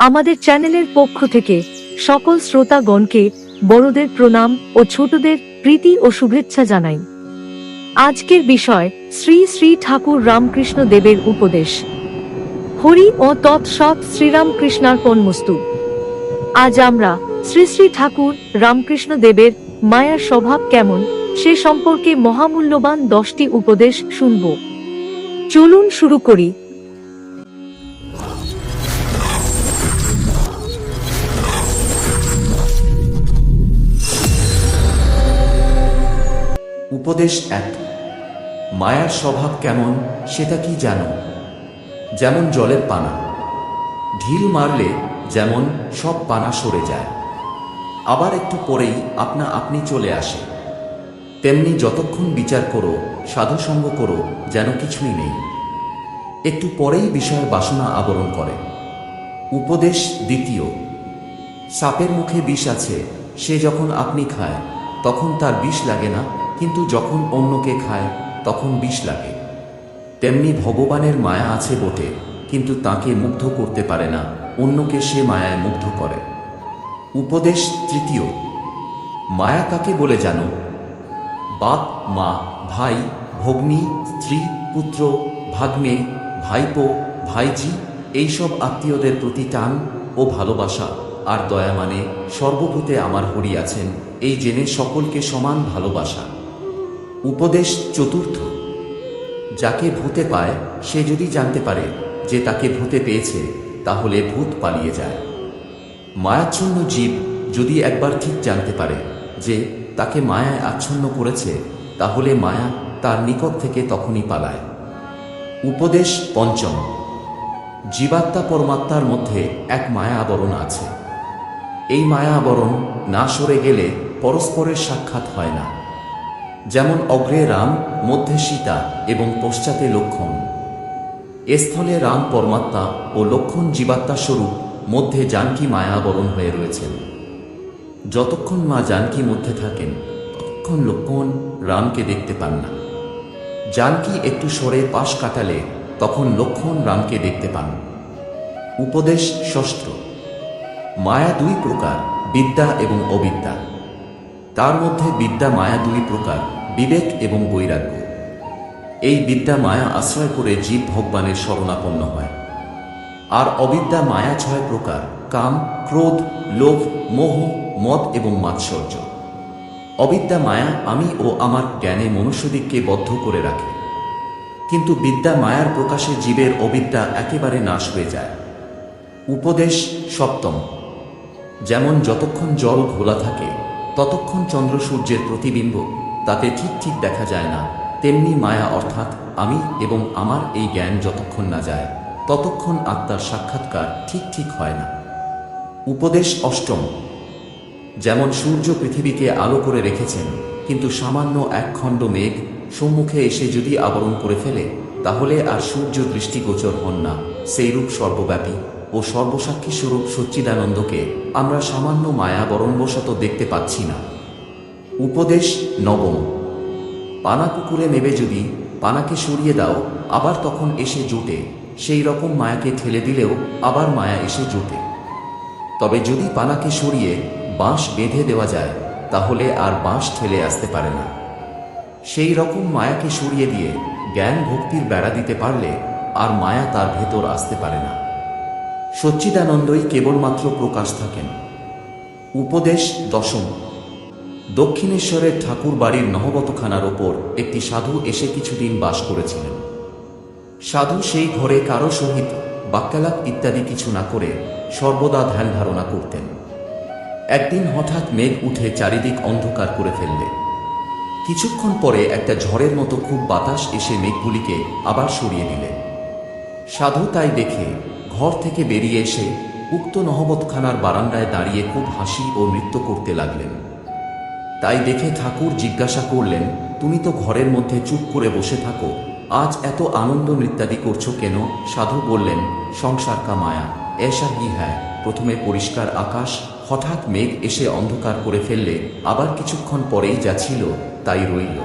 আমাদের চ্যানেলের পক্ষ থেকে সকল শ্রোতাগণকে বড়দের প্রণাম ও ছোটদের প্রীতি ও শুভেচ্ছা জানাই। আজকের বিষয় শ্রী শ্রী ঠাকুর রামকৃষ্ণ দেবের উপদেশ। হরি ও তৎসৎ শ্রীরামকৃষ্ণার্পণ মস্তু আজ আমরা শ্রী শ্রী ঠাকুর রামকৃষ্ণ দেবের মায়ার স্বভাব কেমন সে সম্পর্কে মহামূল্যবান দশটি উপদেশ শুনব। চলুন শুরু করি। উপদেশ এক। মায়ার স্বভাব কেমন সেটা কি জানো? যেমন জলের পানা। ঢিল মারলে যেমন সব পানা সরে যায়। আবার একটু পরেই আপনা আপনি চলে আসে। তেমনি যতক্ষণ বিচার করো, সাধুসঙ্গ করো, যেন কিছুই নেই। একটু পরেই বিষয়ের বাসনা আবরণ করে। উপদেশ দ্বিতীয়। সাপের মুখে বিষ আছে, সে যখন আপনি খায়, তখন তার বিষ লাগে না? কিন্তু যখন অন্যকে খায়, তখন বিষ লাগে। তেমনি ভগবানের মায়া আছে বটে, কিন্তু তাকে মুগ্ধ করতে পারে না, অন্যকে সে মায়ায় মুগ্ধ করে। উপদেশ তৃতীয়, মায়া কাকে বলে জানো? বাপ, মা, ভাই, ভগ্নী, স্ত্রী, পুত্র, ভাগ্নে, ভাইপো ভাইজি এইসব আত্মীয়দের প্রতি টান ও ভালোবাসা, আর দয়া মানে সর্বভূতে আমার হরি আছেন, এই জেনে সকলকে সমান ভালোবাসা। উপদেশ চতুর্থ। যাকে ভূতে পায়, সে যদি জানতে পারে যে তাকে ভূতে পেয়েছে, তাহলে ভূত পালিয়ে যায়। মায়াচ্ছন্ন জীব যদি একবার ঠিক জানতে পারে যে তাকে মায়ায় আচ্ছন্ন করেছে, তাহলে মায়া তার নিকট থেকে তখনই পালায়। উপদেশ পঞ্চম। জীবাত্মা পরমাত্মার মধ্যে এক মায়া আবরণ আছে। এই মায়া আবরণ না সরে গেলে পরস্পরের সাক্ষাৎ হয় না। যেমন অগ্রে রাম, মধ্যে সীতা এবং পশ্চাতে লক্ষণ এস্থলে রাম পরমাত্মা ও লক্ষণ জীবাত্মা স্বরূপ মধ্যে জানকী মায়া আবরণ হয়ে রয়েছেন। যতক্ষণ মা জানকী মধ্যে থাকেন, ততক্ষণ লক্ষণ রামকে দেখতে পান না। জানকী একটু সরে পাশ কাটালে তখন লক্ষণ রামকে দেখতে পান। উপদেশ ষষ্ঠ। মায়া দুই প্রকার, বিদ্যা এবং অবিদ্যা। তার মধ্যে বিদ্যা মায়া দুই প্রকার, বিবেক এবং বৈরাগ্য। এই বিদ্যা মায়া আশ্রয় করে জীব ভগবানের শরণাপন্ন হয়। আর অবিদ্যা মায়া ছয় প্রকার, কাম, ক্রোধ, লোভ, মোহ, মদ এবং মাৎসর্য। অবিদ্যা মায়া আমি ও আমার জ্ঞানে মনুষ্যদিককে বদ্ধ করে রাখে। কিন্তু বিদ্যা মায়ার প্রকাশে জীবের অবিদ্যা একেবারে নাশ হয়ে যায়। উপদেশ সপ্তম। যেমন যতক্ষণ জল ঘোলা থাকে ততক্ষণ চন্দ্র সূর্যের প্রতিবিম্ব, তাতে ঠিক ঠিক দেখা যায় না। তেমনি মায়া অর্থাৎ আমি এবং আমার এই জ্ঞান যতক্ষণ না যায়, ততক্ষণ আত্মার সাক্ষাৎকার ঠিক ঠিক হয় না। উপদেশ অষ্টম। যেমন সূর্য পৃথিবীকে আলো করে রেখেছেন, কিন্তু সামান্য এক খণ্ড মেঘ সম্মুখে এসে যদি আবরণ করে ফেলে, তাহলে আর সূর্য দৃষ্টিগোচর হন না। সেইরূপ সর্বব্যাপী। ও সর্বসাক্ষী স্বরূপ সচ্চিদানন্দকে আমরা সামান্য মায়াবরণবশত দেখতে পাচ্ছি না। উপদেশ, নবম। পানা কুকুরে নেবে যদি, পানাকে সরিয়ে দাও, আবার তখন এসে জোটে। সেই রকম মায়াকে ঠেলে দিলেও আবার মায়া এসে জোটে। তবে যদি পানাকে সরিয়ে বাঁশ বেঁধে দেওয়া যায়, তাহলে আর বাঁশ ঠেলে আসতে পারে না। সেই রকম মায়াকে সরিয়ে দিয়ে জ্ঞান ভক্তির বেড়া দিতে পারলে আর মায়া তার ভেতর আসতে পারে না। সচ্চিদানন্দই কেবলমাত্র প্রকাশ থাকেন। উপদেশ দশম। দক্ষিণেশ্বরের ঠাকুর বাড়ির নহবতখানার ওপর একটি সাধু এসে কিছুদিন বাস করেছিলেন। সাধু সেই ঘরে কারও সহিত বাক্যালাপ ইত্যাদি কিছু না করে সর্বদা ধ্যান ধারণা করতেন। একদিন হঠাৎ মেঘ উঠে চারিদিক অন্ধকার করে ফেললে। কিছুক্ষণ পরে একটা ঝড়ের মতো খুব বাতাস এসে মেঘগুলিকে আবার সরিয়ে দিলে। সাধু তাই দেখে ঘর থেকে বেরিয়ে এসে উক্ত নহবতখানার বারান্দায় দাঁড়িয়ে খুব হাসি ও নৃত্য করতে লাগলেন। তাই দেখে ঠাকুর জিজ্ঞাসা করলেন, তুমি তো ঘরের মধ্যে চুপ করে বসে থাকো, আজ এত আনন্দ নৃত্যাদি করছ কেন? সাধু বললেন, সংসার কা মায়া, এসা হি হ্যায়। প্রথমে পরিষ্কার আকাশ, হঠাৎ মেঘ এসে অন্ধকার করে ফেললে, আবার কিছুক্ষণ পরেই যা ছিল তাই রইল।